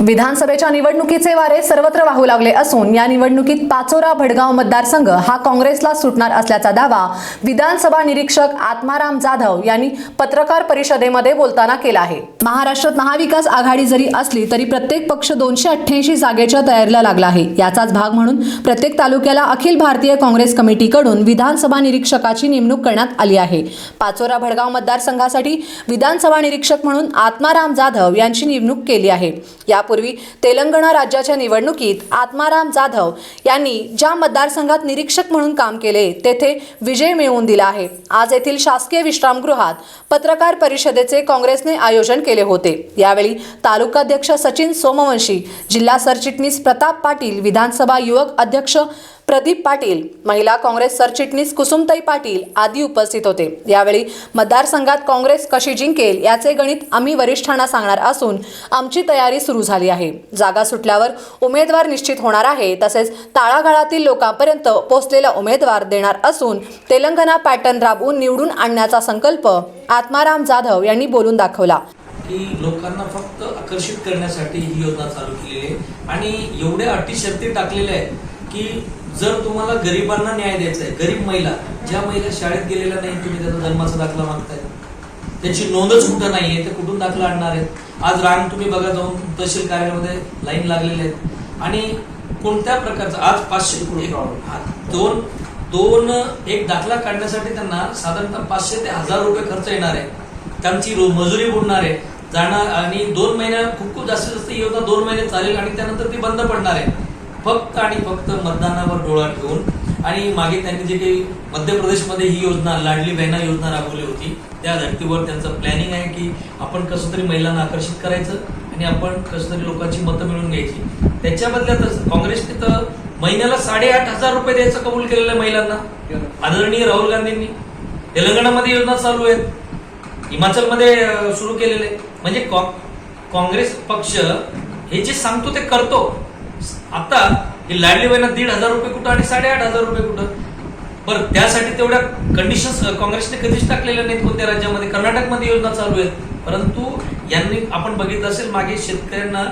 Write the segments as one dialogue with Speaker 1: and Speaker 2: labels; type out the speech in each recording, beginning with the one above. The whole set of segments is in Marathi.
Speaker 1: विधानसभेच्या निवडणुकीचे वारे सर्वत्र वाहू लागले असून या निवडणुकीत पाचोरा भडगाव मतदारसंघ हा काँग्रेसला सुटणार असल्याचा दावा विधानसभा निरीक्षक आत्माराम जाधव यांनी पत्रकार परिषदेमध्ये बोलताना केला आहे. महाराष्ट्रात महाविकास आघाडी जरी असली तरी प्रत्येक पक्ष दोनशे अठ्ठ्याऐंशी जागेच्या तयारीला लागला आहे. याचाच भाग म्हणून प्रत्येक तालुक्याला अखिल भारतीय काँग्रेस कमिटीकडून विधानसभा निरीक्षकाची नेमणूक करण्यात आली आहे. पाचोरा भडगाव मतदारसंघासाठी विधानसभा निरीक्षक म्हणून आत्माराम जाधव यांची नेमणूक केली आहे. या यापूर्वी तेलंगणा राज्याच्या निवडणुकीत आत्माराम जाधव यांनी ज्या मतदारसंघात निरीक्षक म्हणून काम केले तेथे विजय मिळवून दिला आहे. आज येथील शासकीय विश्रामगृहात पत्रकार परिषदेचे काँग्रेसने आयोजन केले होते. यावेळी तालुकाध्यक्ष सचिन सोमवंशी जिल्हा सरचिटणीस प्रताप पाटील विधानसभा युवक अध्यक्ष प्रदीप पाटील महिला काँग्रेस सरचिटणीस कुसुमताई पाटील आदी उपस्थित होते. यावेळी मतदारसंघात काँग्रेस कशी जिंकेल याचे गणित आम्ही वरिष्ठांना सांगणार असून आमची तयारी सुरू झाली आहे. जागा सुटल्यावर उमेदवार निश्चित होणार आहे तसेच तळागाळातील लोकांपर्यंत पोहोचलेला उमेदवार देणार असून तेलंगणा पॅटर्न राबवून निवडून आणण्याचा संकल्प आत्माराम जाधव यांनी बोलून दाखवला.
Speaker 2: की लोकांना फक्त आकर्षित करण्यासाठी ही योजना चालू केलेली आहे. आणि एवढ्या अटी शर्ती टाकलेल्या आहेत की जर तुम्हाला गरिबांना न्याय द्यायचा आहे गरीब महिला ज्या महिला शाळेत गेलेल्या नाही तुम्ही त्याचा जन्माचा दाखला मागताय. त्याची नोंदच कुठं नाहीये ते कुठून दाखला आणणार आहेत? आज रांग तुम्ही बघा जाऊन तहसील कार्यालयामध्ये लाईन लागलेले आहेत. आणि कोणत्या प्रकारचा आज पाचशे दोन दोन एक दाखला काढण्यासाठी त्यांना साधारणतः पाचशे ते हजार रुपये खर्च येणार आहे. त्यांची मजुरी बुडणार आहे. जाणार आणि दोन महिन्या खूप खूप जास्तीत जास्त योजना दोन महिने चालेल आणि त्यानंतर ती बंद पडणार आहे. फक्त आणि फक्त मतदानावर डोळा ठेवून आणि मागे त्यांनी जे काही मध्य प्रदेशमध्ये ही योजना लाडली बहिणा योजना राबवली होती त्या धर्तीवर त्यांचं प्लॅनिंग आहे की आपण कसं तरी महिलांना आकर्षित करायचं आणि आपण कसं तरी लोकांची मतं मिळवून घ्यायची. त्याच्या बदल्यातच काँग्रेसने तर महिन्याला साडेआठ हजार रुपये द्यायचं कबूल केलेलं आहे महिलांना. आदरणीय राहुल गांधींनी. तेलंगणामध्ये योजना चालू आहेत. हिमाचलमध्ये सुरू केलेले म्हणजे काँ- काँग्रेस पक्ष हे जे सांगतो ते करतो. आता ही लाडली बहिणा दीड हजार रुपये कुठं आणि साडेआठ हजार रुपये कुठं? बरं त्यासाठी तेवढ्या कंडिशन्स काँग्रेसने कधीच टाकलेल्या नाहीत कोणत्या राज्यामध्ये? कर्नाटकमध्ये योजना चालू आहेत. परंतु यांनी आपण बघितलं असेल मागे शेतकऱ्यांना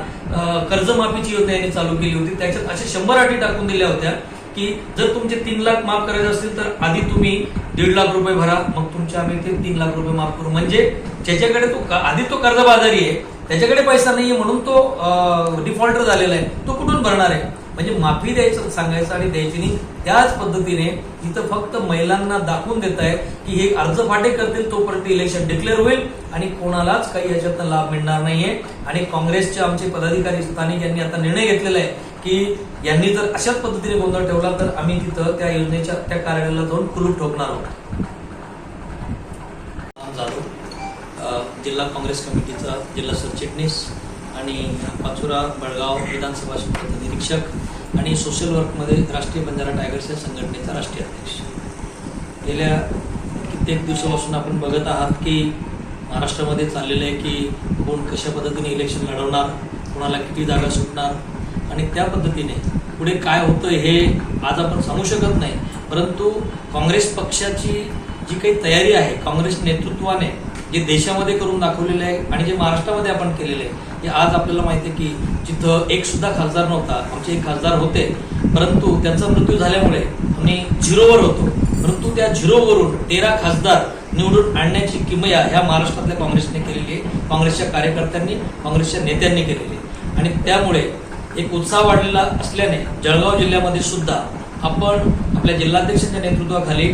Speaker 2: कर्जमाफीची योजना यांनी चालू केली होती. त्याच्यात अशा शंभर अटी टाकून दिल्या होत्या की जर तुमचे तीन लाख माफ करायचे असतील तर आधी तुम्ही दीड लाख रुपये भरा मग तुमच्या आम्ही ते तीन लाख रुपये माफ करू. म्हणजे ज्याच्याकडे तो आधी तो कर्जबाजारी आहे त्याच्याकडे पैसा नाहीये म्हणून तो डिफॉल्टर झालेला आहे. तो कुठून भरणार आहे? म्हणजे माफी द्यायचं सांगायचं आणि द्यायची नाही. त्याच पद्धतीने इथं फक्त महिलांना दाखवून देत आहे की हे अर्ज फाटे करतील तोपर्यंत इलेक्शन डिक्लेअर होईल आणि कोणालाच काही याच्यातनं लाभ मिळणार नाहीये. आणि काँग्रेसचे आमचे पदाधिकारी स्थानिक यांनी आता निर्णय घेतलेला आहे की यांनी जर अशाच पद्धतीने गोंधळ ठेवला तर आम्ही तिथं त्या योजनेच्या त्या कार्यालयाला जाऊन कुलूप ठोकणार आहोत. जिल्हा काँग्रेस कमिटीचा जिल्हा सरचिटणीस आणि पाचोरा बळगाव विधानसभा क्षेत्राचा निरीक्षक आणि सोशल वर्कमध्ये राष्ट्रीय बंजारा टायगर्स या संघटनेचा राष्ट्रीय अध्यक्ष. गेल्या कित्येक दिवसापासून आपण बघत आहात की महाराष्ट्रामध्ये चाललेलं आहे की कोण कशा पद्धतीने इलेक्शन लढवणार कोणाला किती जागा सुटणार आणि त्या पद्धतीने पुढे काय होतं हे आज आपण सांगू शकत नाही. परंतु काँग्रेस पक्षाची जी काही तयारी आहे काँग्रेस नेतृत्वाने जे देशामध्ये करून दाखवलेलं आहे आणि जे महाराष्ट्रामध्ये आपण केलेलं आहे हे आज आपल्याला माहिती आहे की जिथं एक सुद्धा खासदार नव्हता आमचे एक खासदार होते परंतु त्यांचा मृत्यू झाल्यामुळे आम्ही झिरोवर होतो. परंतु त्या झिरोवरून तेरा खासदार निवडून आणण्याची किमया ह्या महाराष्ट्रातल्या काँग्रेसने केलेली आहे काँग्रेसच्या कार्यकर्त्यांनी काँग्रेसच्या नेत्यांनी केलेली आहे. आणि त्यामुळे एक उत्साह वाढलेला असल्याने जळगाव जिल्ह्यामध्ये सुद्धा आपण आपल्या जिल्हाध्यक्षांच्या नेतृत्वाखाली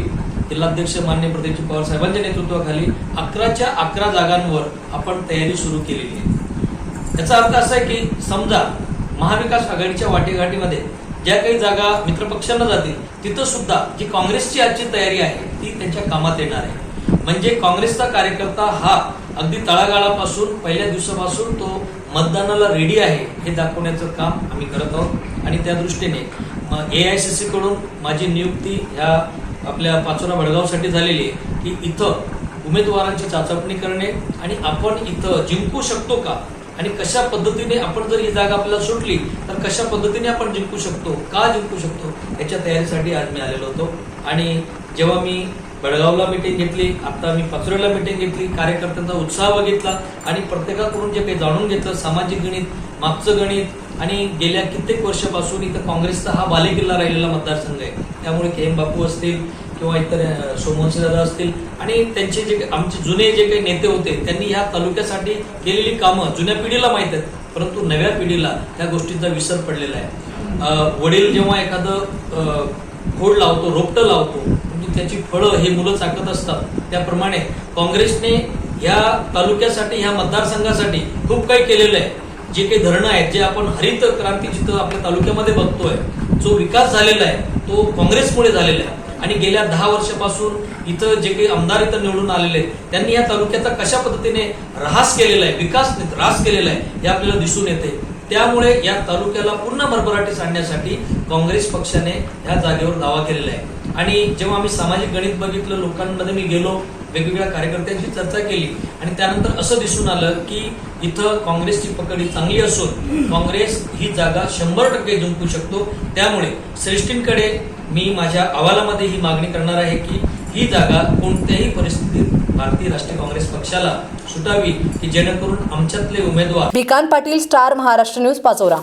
Speaker 2: जिल्हाध्यक्ष मान्य प्रदीपजी पवार साहेबांच्या नेतृत्वाखाली अकराच्या अकरा जागांवर आपण तयारी सुरू केलेली आहे. याचा अर्थ असा आहे की समजा महाविकास आघाडीच्या वाटेघाटीमध्ये ज्या काही जागा मित्रपक्षांना जातील तिथं सुद्धा जी काँग्रेसची आजची तयारी आहे ती त्यांच्या कामात येणार आहे. म्हणजे काँग्रेसचा कार्यकर्ता हा अगदी तळागाळापासून पहिल्या दिवसापासून तो मतदानाला रेडी आहे हे दाखवण्याचं काम आम्ही करत आहोत. आणि त्या दृष्टीने ए आय सी कडून माझी नियुक्ती ह्या आपल्या पाचोरा भडगावसाठी झालेली आहे की इथं उमेदवारांची चाचपणी करणे आणि आपण इथं जिंकू शकतो का? आणि कशा पद्धतीने आपण जर ही जागा आपल्याला सुटली तर कशा पद्धतीने आपण जिंकू शकतो का जिंकू शकतो याच्या तयारीसाठी आज मी आलेलो होतो. आणि जेव्हा मी बेळगावला मिटिंग घेतली आता मी पाचोऱ्याला मिटिंग घेतली कार्यकर्त्यांचा उत्साह बघितला आणि प्रत्येकाकडून जे काही जाणून घेतलं सामाजिक गणित मागचं गणित आणि गेल्या कित्येक वर्षापासून इथं काँग्रेसचा हा बालेकिल्ला राहिलेला मतदारसंघ आहे. त्यामुळे के एम बापू असतील किंवा इतर सोमवंशी दादा असतील आणि त्यांचे जे आमचे जुने जे काही नेते होते त्यांनी ह्या तालुक्यासाठी केलेली कामं जुन्या पिढीला माहीत आहेत परंतु नव्या पिढीला त्या गोष्टींचा विसर पडलेला आहे. वडील जेव्हा एखादं खोड लावतो रोपटं लावतो म्हणजे त्याची फळं हे मुलं चाकत असतात. त्याप्रमाणे काँग्रेसने ह्या तालुक्यासाठी ह्या मतदारसंघासाठी खूप काही केलेलं आहे. जे काही धरणं आहेत जे आपण हरित क्रांती जिथं आपल्या तालुक्यामध्ये बघतोय जो विकास झालेला आहे तो काँग्रेसमुळे झालेला आहे. आणि गेल्या दहा वर्षापासून इथं जे काही आमदार इथं निवडून आलेले आहेत त्यांनी या तालुक्याचा कशा पद्धतीने ऱ्हास केलेला आहे विकास ऱ्हास केलेला आहे हे आपल्याला दिसून येते. त्यामुळे या तालुक्याला पूर्ण भरभराटीस आणण्यासाठी काँग्रेस पक्षाने या जागेवर दावा केलेला आहे. आणि जेव्हा आम्ही सामाजिक गणित बघितलं लोकांमध्ये मी गेलो वेगवेगळ्या कार्यकर्त्यांशी चर्चा केली आणि त्यानंतर असं दिसून आलं की इथं काँग्रेसची पकडी चांगली असून काँग्रेस ही जागा शंभर टक्के जिंकू शकतो. त्यामुळे श्रेष्ठींकडे मी माझ्या अहवालामध्ये ही मागणी करणार आहे की ही जागा कोणत्याही परिस्थितीत भारतीय राष्ट्रीय काँग्रेस पक्षाला सुटावी की जेणेकरून आमच्यातले उमेदवार
Speaker 1: विकांत पाटील स्टार महाराष्ट्र न्यूज पाचोरा.